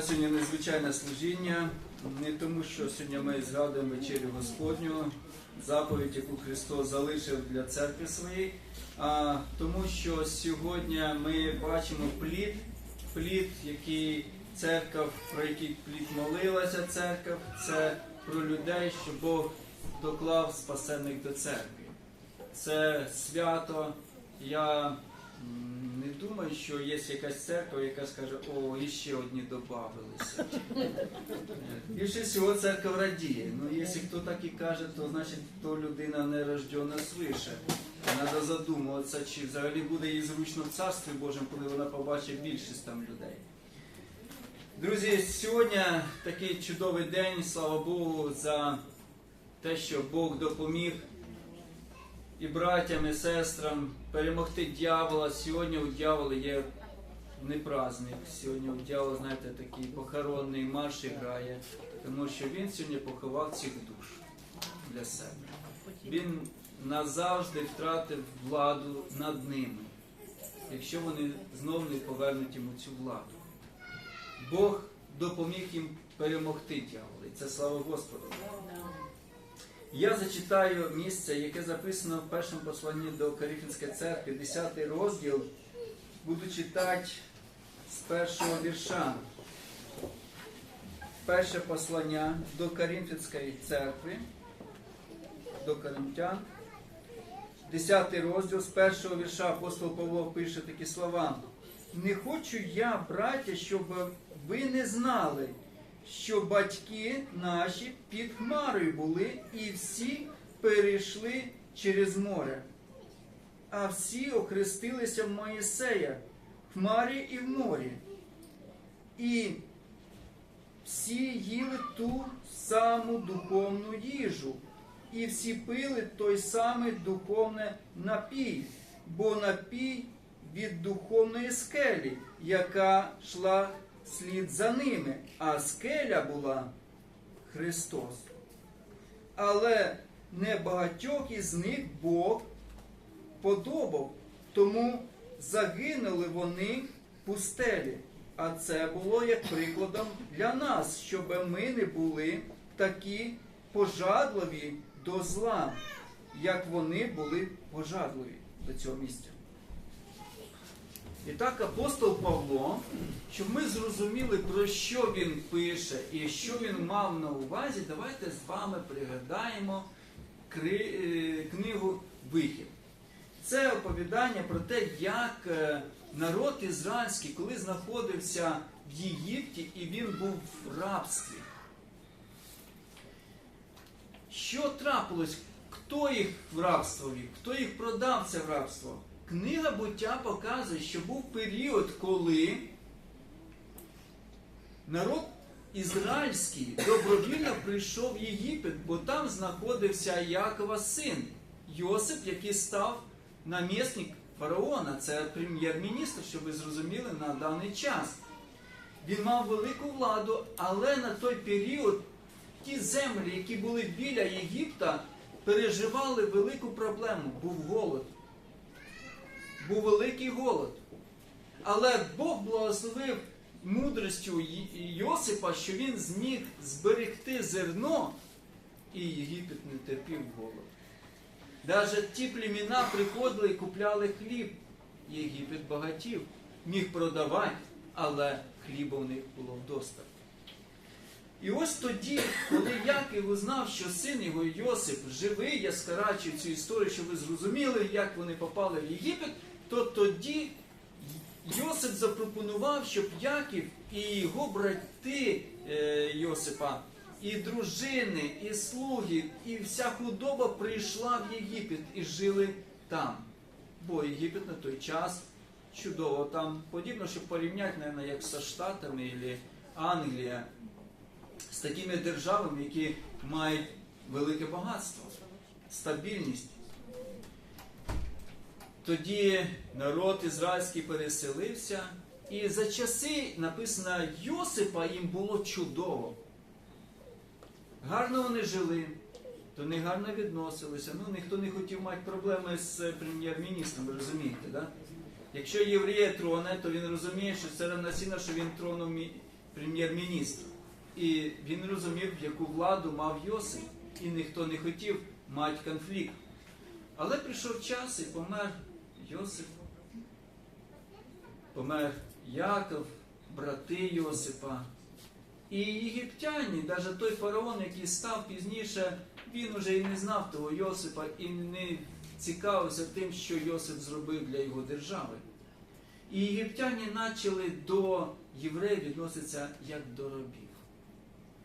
нас сьогодні незвичайне служіння, не тому, що сьогодні ми згадуємо вечерю Господню, заповідь, яку Христос залишив для церкви своєї, а тому, що сьогодні ми бачимо плід, плід, який церква, про який плід молилася церква, це про людей, що Бог доклав спасених до церкви. Це свято. Я не думаю, що є якась церква, яка скаже, о, іще одні додавалися. Більше всього церква радіє. Ну, якщо хто так і каже, то значить то людина не рождена свише. Треба задумуватися, чи взагалі буде їй зручно в Царстві Божому, коли вона побачить більшість там людей. Друзі, сьогодні такий чудовий день, слава Богу, за те, що Бог допоміг і братям, і сестрам перемогти дьявола. Сьогодні у дьявола є не праздник. Сьогодні у дьявола, знаєте, такий похоронний марш грає, тому що він сьогодні поховав цих душ для себе. Він назавжди втратив владу над ними, якщо вони знов не повернуть йому цю владу. Бог допоміг їм перемогти дьявола. І це слава Господу. Я зачитаю місце, яке записано в першому посланні до Коринфянської церкви, 10 розділ. Буду читати з першого вірша. Перше послання до Коринфянської церкви, до Коринтян. 10 розділ з першого вірша апостол Павло пише такі слова. Не хочу я, браття, щоб ви не знали, що батьки наші під хмарою були і всі перейшли через море. А всі охрестилися в Моїсея, в хмарі і в морі. І всі їли ту саму духовну їжу, і всі пили той самий духовний напій, бо напій від духовної скелі, яка йшла слід за ними, а скеля була Христос. Але не багатьох із них Бог подобав, тому загинули вони в пустелі. А це було як прикладом для нас, щоб ми не були такі пожадливі до зла, як вони були пожадливі до цього місця. І так апостол Павло, щоб ми зрозуміли, про що він пише і що він мав на увазі, давайте з вами пригадаємо е, книгу Вихід. Це оповідання про те, як е, народ ізраїльський, коли знаходився в Єгипті і він був в рабстві. Що трапилось? Хто їх в рабство вів? Хто їх продав це в рабство? Книга буття показує, що був період, коли народ ізраїльський добровільно прийшов в Єгипет, бо там знаходився Якова син Йосип, який став намісник фараона. Це прем'єр-міністр, щоб ви зрозуміли на даний час. Він мав велику владу, але на той період ті землі, які були біля Єгипта, переживали велику проблему. Був голод. Був великий голод. Але Бог благословив мудростю Йосипа, що він зміг зберегти зерно, і Єгипет не терпів голод. Навіть ті племена приходили і купляли хліб. Єгипет багатів, міг продавати, але хліба в них було вдосталь. І ось тоді, коли Яків узнав, що син його Йосип живий, я скарачую цю історію, щоб ви зрозуміли, як вони попали в Єгипет, то тоді Йосип запропонував, щоб Яків і його брати е, Йосипа, і дружини, і слуги, і вся худоба прийшла в Єгипет і жили там. Бо Єгипет на той час чудово там подібно, щоб порівняти, мабуть, як зі Штатами або Англія, з такими державами, які мають велике багатство, стабільність. Тоді народ ізраїльський переселився, і за часи написано Йосипа їм було чудово. Гарно вони жили, до них гарно відносилися. Ну, ніхто не хотів мати проблеми з е, прем'єр-міністром, ви розумієте, да? Якщо єврея троне, то він розуміє, що це равноцінно, що він троном мі- прем'єр-міністр. І він розумів, яку владу мав Йосип, і ніхто не хотів мати конфлікт. Але прийшов час і помер Йосип, помер Яков, брати Йосипа. І єгиптяні, навіть той фараон, який став пізніше, він уже і не знав того Йосипа і не цікавився тим, що Йосип зробив для його держави. І єгиптяні почали до євреїв відноситися як до робів.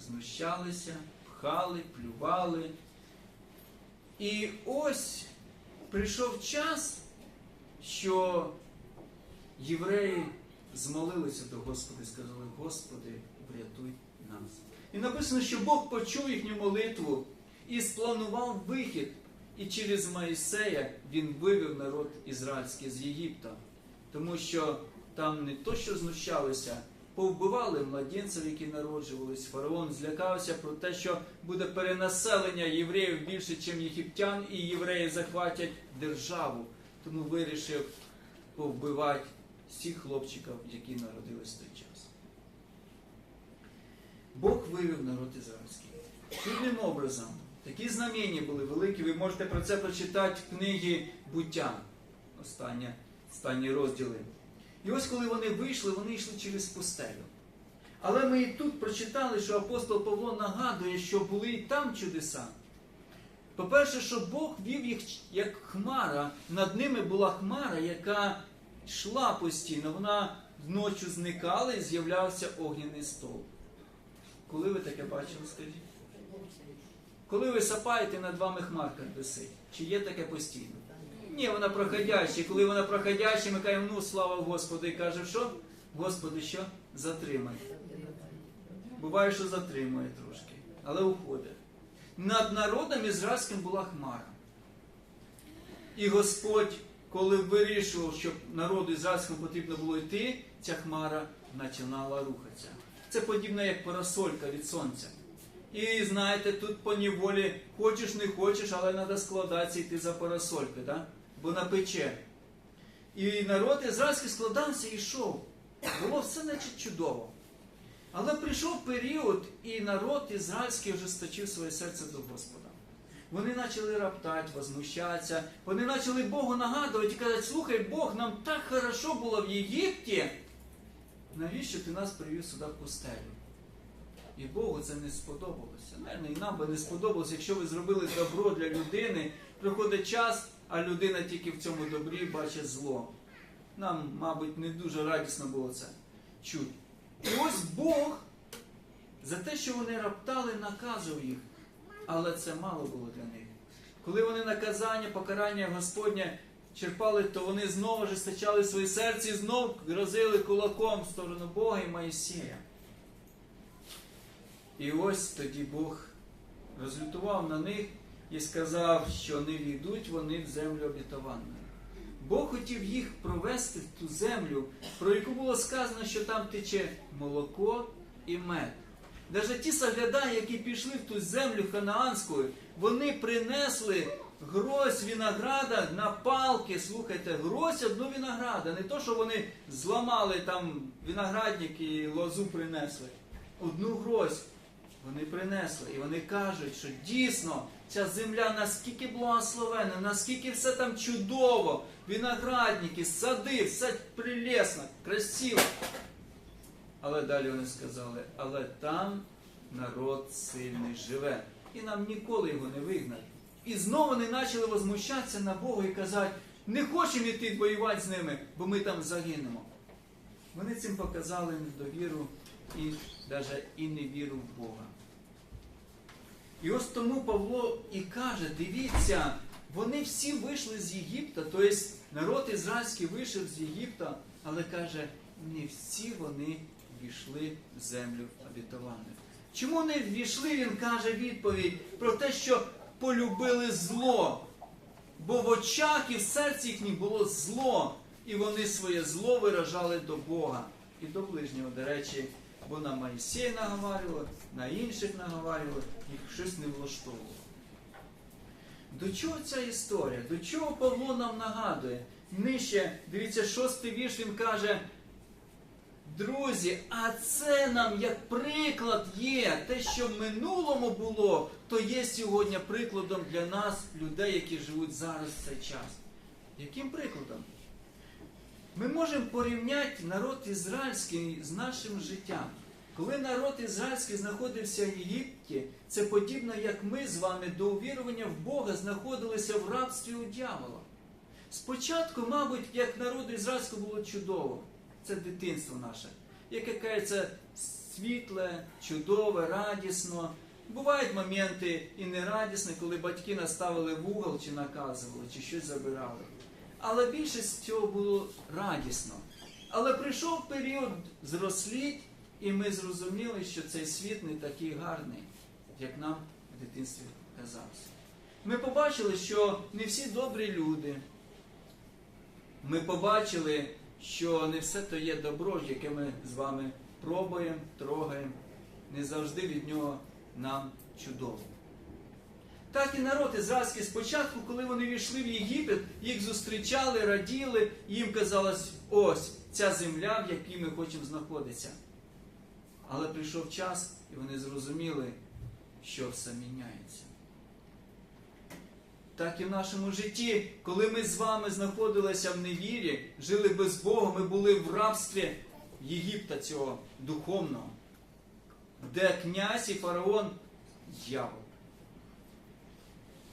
Знущалися, пхали, плювали. І ось прийшов час, що євреї змолилися до Господа і сказали, Господи, врятуй нас. І написано, що Бог почув їхню молитву і спланував вихід. І через Моїсея він вивів народ ізраїльський з Єгипта. Тому що там не то, що знущалися, повбивали младенців, які народжувались. Фараон злякався про те, що буде перенаселення євреїв більше, ніж єгиптян, і євреї захватять державу. Тому вирішив повбивати всіх хлопчиків, які народились в той час. Бог вивів народ ізраїльський. Чудним образом. Такі знамення були великі. Ви можете про це прочитати в книгі буття. Останні, останні розділи. І ось коли вони вийшли, вони йшли через пустелю. Але ми і тут прочитали, що апостол Павло нагадує, що були і там чудеса. По-перше, що Бог вів їх як хмара, над ними була хмара, яка йшла постійно, вона вночі зникала і з'являвся огняний стовп. Коли ви таке бачили, скажіть? Коли ви сапаєте, над вами хмарка висить. Чи є таке постійно? Ні, вона проходяща. Коли вона проходяща, ми кажемо, ну слава Господу, і каже, що? Господи, що? Затримай. Буває, що затримує трошки, але уходить. Над народом ізраїльським була хмара. І Господь, коли вирішував, що народу ізраїльському потрібно було йти, ця хмара починала рухатися. Це подібно як парасолька від сонця. І знаєте, тут по неволі хочеш, не хочеш, але треба складатися йти за парасольки, да? бо напече. І народ ізраїльський складався і йшов. Було все наче чудово. Але прийшов період, і народ ізраїльський вже сточив своє серце до Господа. Вони почали раптати, возмущатися, вони почали Богу нагадувати і казати, слухай, Бог, нам так хорошо було в Єгипті. Навіщо ти нас привів сюди в пустелю? І Богу це не сподобалося. Наверно, і нам би не сподобалося, якщо ви зробили добро для людини, приходить час, а людина тільки в цьому добрі бачить зло. Нам, мабуть, не дуже радісно було це чути. І ось Бог за те, що вони раптали, наказував їх. Але це мало було для них. Коли вони наказання, покарання Господнє черпали, то вони знову ж стачали своє серце і знов грозили кулаком в сторону Бога і Моїсія. І ось тоді Бог розлютував на них і сказав, що не війдуть вони в землю обітовану. Бог хотів їх провести в ту землю, про яку було сказано, що там тече молоко і мед. Навіть ті соглядаї, які пішли в ту землю ханаанську, вони принесли грозь винограда на палки. Слухайте, грозь одну винограда. Не то, що вони зламали там виноградник і лозу принесли. Одну грозь вони принесли. І вони кажуть, що дійсно ця земля наскільки благословена, наскільки все там чудово, виноградники, сади, все прелесно, красиво. Але далі вони сказали, але там народ сильний живе. І нам ніколи його не вигнати. І знову вони почали возмущатися на Бога і казати, не хочемо йти воювати з ними, бо ми там загинемо. Вони цим показали недовіру і навіть і невіру в Бога. І ось тому Павло і каже: дивіться, вони всі вийшли з Єгипта, тобто народ ізраїльський вийшов з Єгипта, але каже, не всі вони війшли в землю обітовану. Чому не ввійшли, він каже відповідь про те, що полюбили зло. Бо в очах і в серці їхніх було зло, і вони своє зло виражали до Бога і до ближнього, до речі, бо на Моїсея наговарювали, на інших наговарювали, їх щось не влаштовувало. До чого ця історія? До чого Павло нам нагадує? Нижче, дивіться, шостий вірш, він каже, Друзі, а це нам як приклад є. Те, що в минулому було, то є сьогодні прикладом для нас, людей, які живуть зараз в цей час. Яким прикладом? Ми можемо порівняти народ ізраїльський з нашим життям. Коли народ ізраїльський знаходився в Єгипті, це подібно, як ми з вами до увірування в Бога знаходилися в рабстві у дьявола. Спочатку, мабуть, як народу ізраїльського було чудово. Це дитинство наше, яке кається світле, чудове, радісно. Бувають моменти і нерадісні, коли батьки наставили в угол чи наказували, чи щось забирали. Але більшість цього було радісно. Але прийшов період зросліть, і ми зрозуміли, що цей світ не такий гарний, як нам в дитинстві казався. Ми побачили, що не всі добрі люди. Ми побачили, що не все то є добро, яке ми з вами пробуємо, трогаємо, не завжди від нього нам чудово. Так і народ ізраїльський спочатку, коли вони війшли в Єгипет, їх зустрічали, раділи, їм казалось, ось ця земля, в якій ми хочемо знаходитися. Але прийшов час, і вони зрозуміли, що все міняється. Так і в нашому житті, коли ми з вами знаходилися в невірі, жили без Бога, ми були в рабстві Єгипта цього духовного, де князь і фараон дьявол.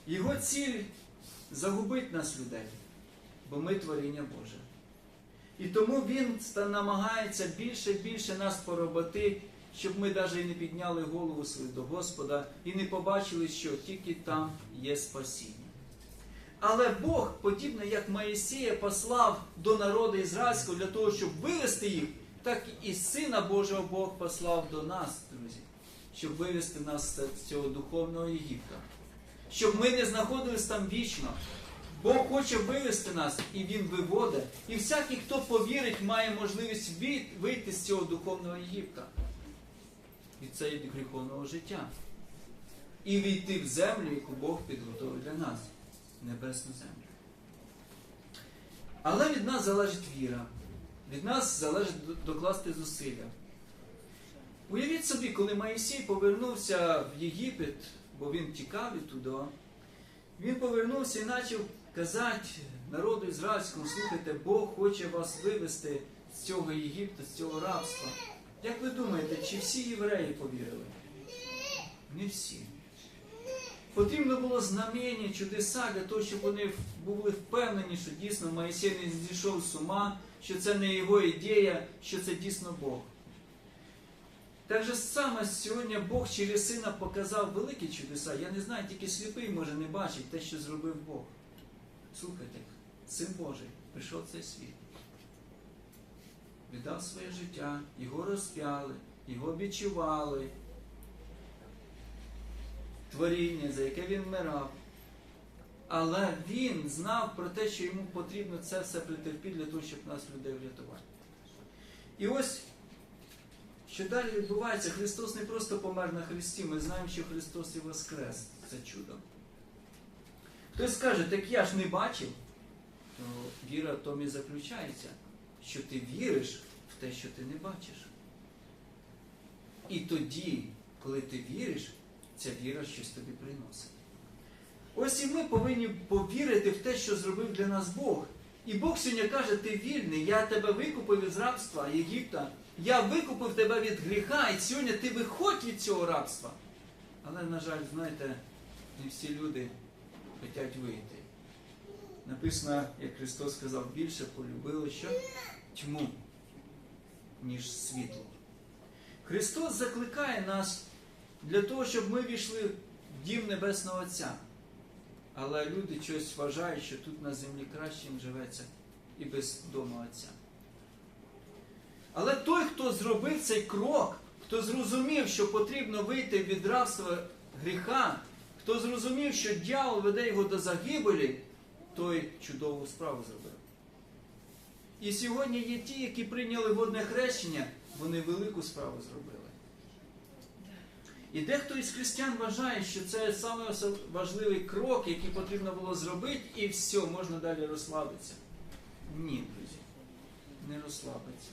Його ціль загубить нас людей, бо ми творіння Боже. І тому він намагається більше і більше нас пороботи, щоб ми навіть не підняли голову свою до Господа і не побачили, що тільки там є спасіння. Але Бог, подібно як Моїсія послав до народу ізраїльського для того, щоб вивести їх, так і Сина Божого Бог послав до нас, друзі, щоб вивести нас з цього духовного Єгипта. Щоб ми не знаходились там вічно. Бог хоче вивести нас, і Він виводить. І всякий, хто повірить, має можливість вийти з цього духовного Єгипта. Від цього гріховного життя. І війти в землю, яку Бог підготовив для нас небесну землю. Але від нас залежить віра. Від нас залежить докласти зусилля. Уявіть собі, коли Моїсій повернувся в Єгипет, бо він тікав відтуди, він повернувся і почав казати народу ізраїльському, слухайте, Бог хоче вас вивести з цього Єгипта, з цього рабства. Як ви думаєте, чи всі євреї повірили? Не всі. Потрібно було знамення, чудеса для того, щоб вони були впевнені, що дійсно Моїсей не зійшов з ума, що це не його ідея, що це дійсно Бог. Так же саме сьогодні Бог через сина показав великі чудеса. Я не знаю, тільки сліпий може не бачить те, що зробив Бог. Слухайте, син Божий прийшов цей світ. Віддав своє життя, його розп'яли, його відчували. Творіння, за яке він вмирав. Але він знав про те, що йому потрібно це все претерпіти для того, щоб нас людей врятувати. І ось, що далі відбувається, Христос не просто помер на Христі, ми знаємо, що Христос і воскрес. Це чудо. Хтось скаже, так я ж не бачив, то віра в тому і заключається, що ти віриш в те, що ти не бачиш. І тоді, коли ти віриш, ця віра щось тобі приносить. Ось і ми повинні повірити в те, що зробив для нас Бог. І Бог сьогодні каже, ти вільний, я тебе викупив із рабства Єгипта, я викупив тебе від гріха, і сьогодні ти виходь від цього рабства. Але, на жаль, знаєте, не всі люди хочуть вийти. Написано, як Христос сказав, більше полюбили що? Тьму, ніж світло. Христос закликає нас для того, щоб ми війшли в дім Небесного Отця. Але люди щось вважають, що тут на землі краще їм живеться і без дому Отця. Але той, хто зробив цей крок, хто зрозумів, що потрібно вийти від рабства гріха, хто зрозумів, що дьявол веде його до загибелі, той чудову справу зробив. І сьогодні є ті, які прийняли водне хрещення, вони велику справу зробили. І дехто із християн вважає, що це саме важливий крок, який потрібно було зробити, і все, можна далі розслабитися. Ні, друзі, не розслабиться.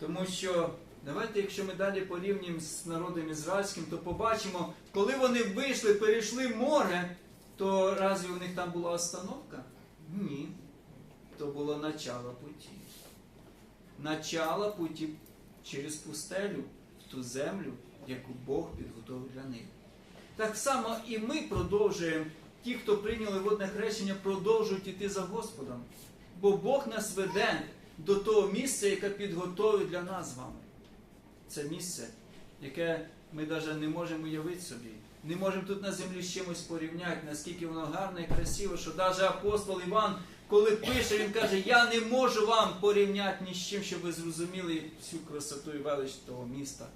Тому що давайте, якщо ми далі порівнюємо з народом ізраїльським, то побачимо, коли вони вийшли, перейшли море, то разве у них там була остановка? Ні. То було начало путі. Начало путі через пустелю в ту землю, яку Бог підготовив для них. Так само і ми продовжуємо, ті, хто прийняли водне хрещення, продовжують іти за Господом. Бо Бог нас веде до того місця, яке підготовив для нас з вами. Це місце, яке ми навіть не можемо уявити собі. Не можемо тут на землі з чимось порівняти, наскільки воно гарне і красиво, що навіть апостол Іван, коли пише, він каже, я не можу вам порівняти ні з чим, щоб ви зрозуміли всю красоту і велич того міста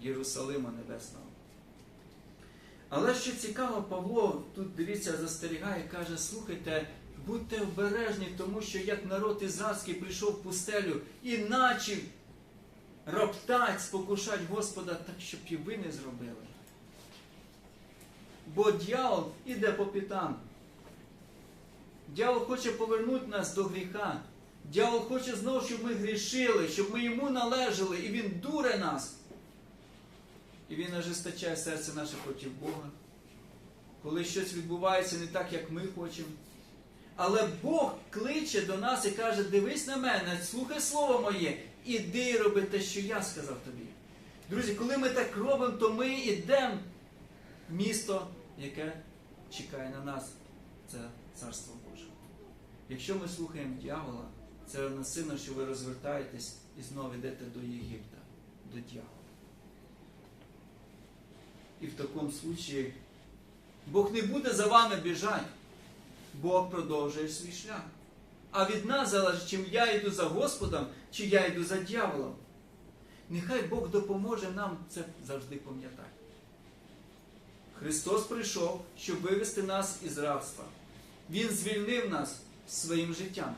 Єрусалима Небесного. Але що цікаво, Павло тут дивіться, застерігає, каже, слухайте, будьте обережні, тому що як народ ізраїльський прийшов в пустелю і начав роптать, спокушать Господа, так щоб і ви не зробили. Бо дьявол іде по пітам. Дьявол хоче повернути нас до гріха. Дьявол хоче знову, щоб ми грішили, щоб ми йому належали, і він дуре нас. І він ожесточає серце наше проти Бога. Коли щось відбувається не так, як ми хочемо. Але Бог кличе до нас і каже: дивись на мене, слухай слово моє, іди і роби те, що я сказав тобі. Друзі, коли ми так робимо, то ми йдемо місто, яке чекає на нас. Це Царство Боже. Якщо ми слухаємо дьявола, це насильно, що ви розвертаєтесь і знову йдете до Єгипта, до дьявола. І в такому случаї Бог не буде за вами біжати. Бог продовжує свій шлях. А від нас залежить, чим я йду за Господом, чи я йду за дьяволом. Нехай Бог допоможе нам це завжди пам'ятати. Христос прийшов, щоб вивести нас із рабства. Він звільнив нас своїм життям.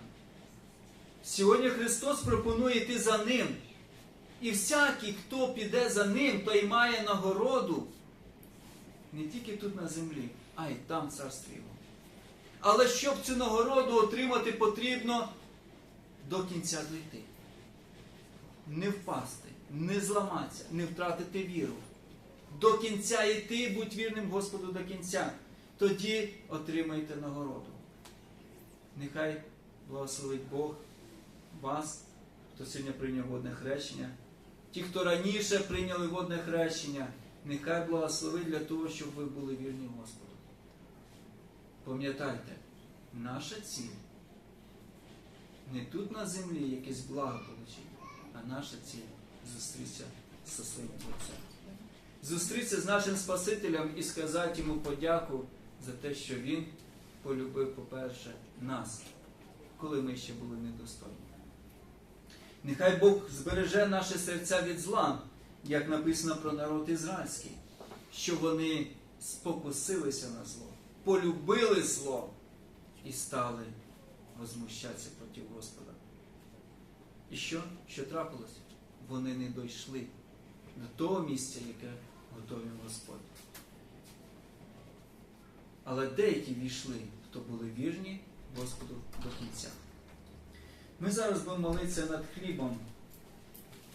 Сьогодні Христос пропонує йти за Ним. І всякий, хто піде за Ним, той має нагороду не тільки тут на землі, а й там царстві. Але щоб цю нагороду отримати, потрібно до кінця дойти. Не впасти, не зламатися, не втратити віру. До кінця йти, будь вірним Господу до кінця. Тоді отримаєте нагороду. Нехай благословить Бог вас, хто сьогодні прийняв водне хрещення. Ті, хто раніше прийняли водне хрещення, нехай благословить для того, щоб ви були вірні Господу. Пам'ятайте, наша ціль не тут на землі якесь благо отримати, а наша ціль зустрітися зі своїм Отцем. Зустрітися з нашим Спасителем і сказати йому подяку за те, що Він полюбив, по-перше, нас, коли ми ще були недостойні. Нехай Бог збереже наші серця від зла, як написано про народ ізраїльський, що вони спокусилися на зло, полюбили зло і стали возмущатися проти Господа. І що? Що трапилось? Вони не дійшли до того місця, яке готовий Господь. Але деякі війшли, хто були вірні Господу до кінця. Ми зараз будемо молитися над хлібом,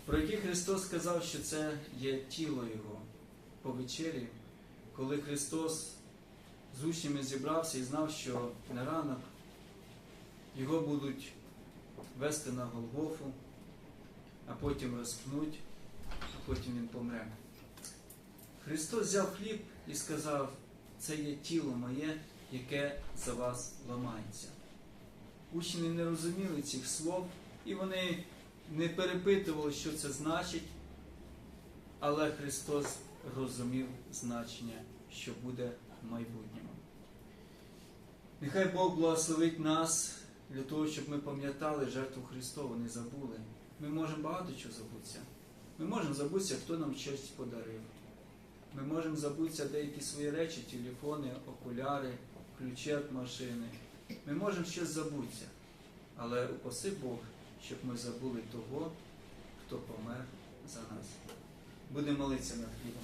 про який Христос сказав, що це є тіло Його по вечері, коли Христос з учнями зібрався і знав, що на ранок його будуть вести на Голгофу, а потім розпнуть, а потім він помре. Христос взяв хліб і сказав, це є тіло моє, яке за вас ламається. Учні не розуміли цих слов, і вони не перепитували, що це значить, але Христос розумів значення, що буде в майбутньому. Нехай Бог благословить нас для того, щоб ми пам'ятали жертву Христову, не забули. Ми можемо багато чого забутися. Ми можемо забутися, хто нам щось подарив. Ми можемо забутися деякі свої речі, телефони, окуляри, ключі від машини. Ми можемо щось забутися. Але упаси Бог, щоб ми забули того, хто помер за нас. Будемо молитися над хлібом.